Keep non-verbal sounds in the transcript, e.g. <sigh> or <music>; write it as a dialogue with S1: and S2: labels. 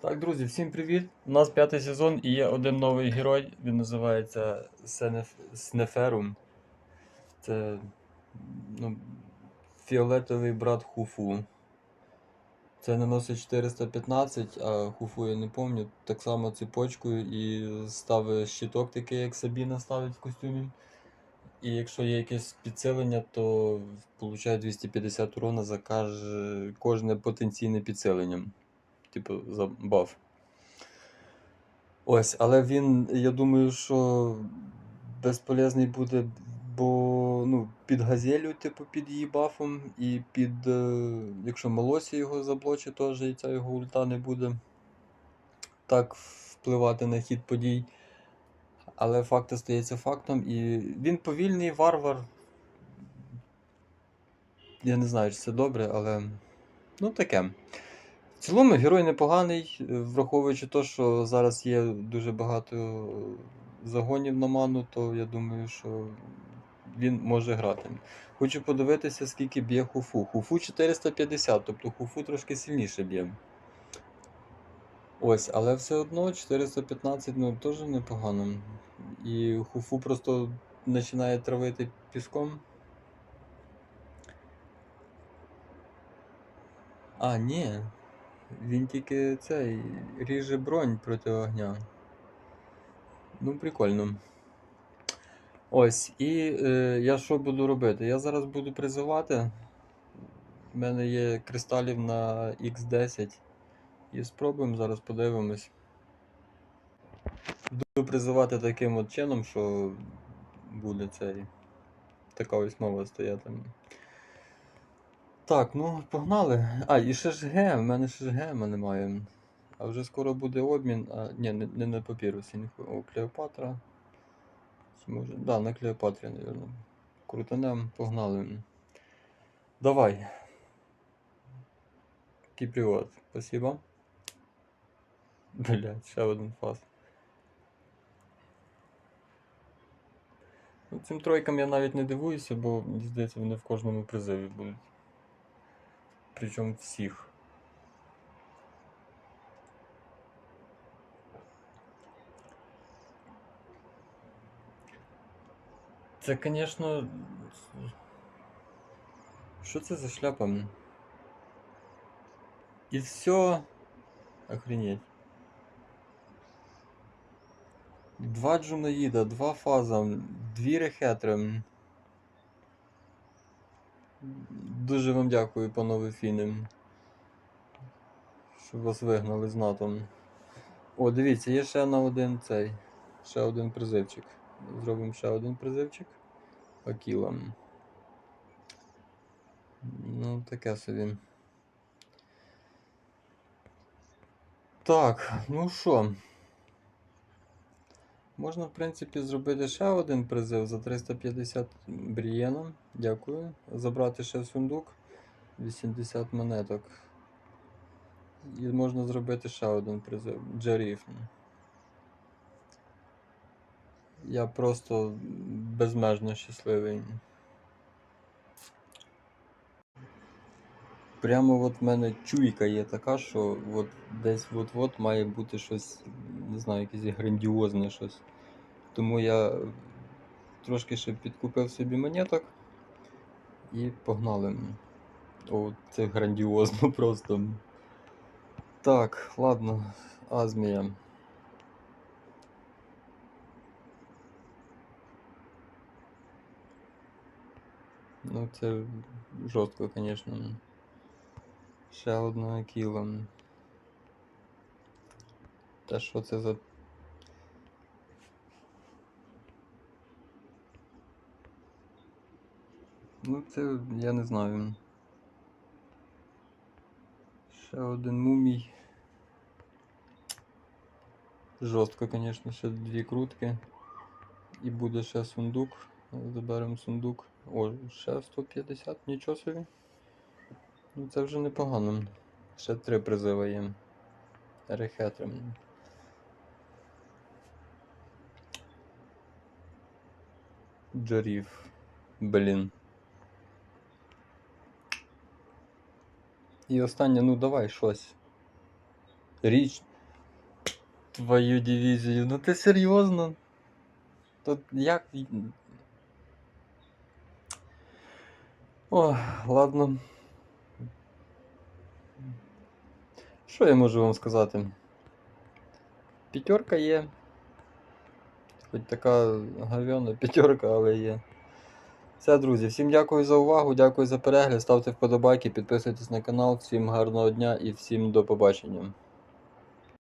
S1: Так, друзі, всім привіт! У нас п'ятий сезон і є один новий герой. Він називається Сенеф... Снеферум. Це ну, фіолетовий брат Хуфу. Це наносить 415, а Хуфу я не пам'ятаю. Так само цепочкою і ставить щиток такий, як Сабіна ставить в костюмі. І якщо є якесь підсилення, то получає 250 урона за кожне потенційне підсилення. Типу, за баф. Ось, але він, я думаю, що безполезний буде, бо ну, під газелю, типу, під її бафом, і під. е, Якщо Молосі його заблочить, теж і ця його ульта не буде так впливати на хід подій. Але факт остається фактом. І він повільний варвар. Я не знаю, чи це добре, але. Ну, таке. В цілому герой непоганий, е, враховуючи те, що зараз є дуже багато загонів на ману, то я думаю, що він може грати. Хочу подивитися, скільки б'є хуфу. Хуфу 450, тобто хуфу трошки сильніше б'є. Ось, але все одно 415 ну, теж непогано. І хуфу просто починає травити піском. А, ні. Він тільки цей ріже бронь проти огня. Ну, прикольно. Ось, і е, я що буду робити? Я зараз буду призивати. У мене є кристалів на X10. І спробуємо зараз подивимось. Буду призивати таким от чином, що буде цей. Така ось мова стояти. Так, ну погнали. А, і ще ж Г, в мене ще ж Г немає. А вже скоро буде обмін. А, ні, не, не на папірусі, о, Клеопатра. Може. Да, на Клеопатрі, мабуть. Крутанем, погнали. Давай. Кіпріот, спасибо. Блять, ще один фас. Ну, цим тройкам я навіть не дивуюся, бо здається, вони в кожному призиві будуть. Причому всіх. Це, звісно. Що це за шляпа? І все. Охренеть. Два джунаїда, два фаза, дві рехетри. Дуже вам дякую, панове фіни. Що вас вигнали з НАТО. О, дивіться, є ще на один цей. Ще один призивчик. Зробимо ще один призивчик. Акіла. Ну, таке собі. Так, ну що. Можна, в принципі, зробити ще один призив за 350 брієна. Дякую. Забрати ще сундук 80 монеток. І можна зробити ще один призив. Джаріф. Я просто безмежно щасливий. Прямо от в мене чуйка є така, що от десь от-от має бути щось, не знаю, якесь грандіозне щось. Тому я трошки ще підкупив собі монеток і погнали. О, це грандіозно <laughs> просто. Так, ладно, Азмія. Ну, це жорстко, звісно. Ще одна кіла. Та що це за. Ну, це я не знаю. Ще один мумій. Жорстко, звісно, ще дві крутки. І буде ще сундук. Заберемо сундук. О, ще 150, нічого собі. Ну це вже непогано. Ще три призиви є. Рехетрем. Джарів. Блін. І останнє, ну давай щось. Річ. Твою дивізію. Ну ти серйозно? Тут як. О, ладно. Що я можу вам сказати? П'ятерка є. Хоч така гавьона п'ятерка, але є. Все, друзі, всім дякую за увагу, дякую за перегляд. Ставте вподобайки, підписуйтесь на канал. Всім гарного дня і всім до побачення.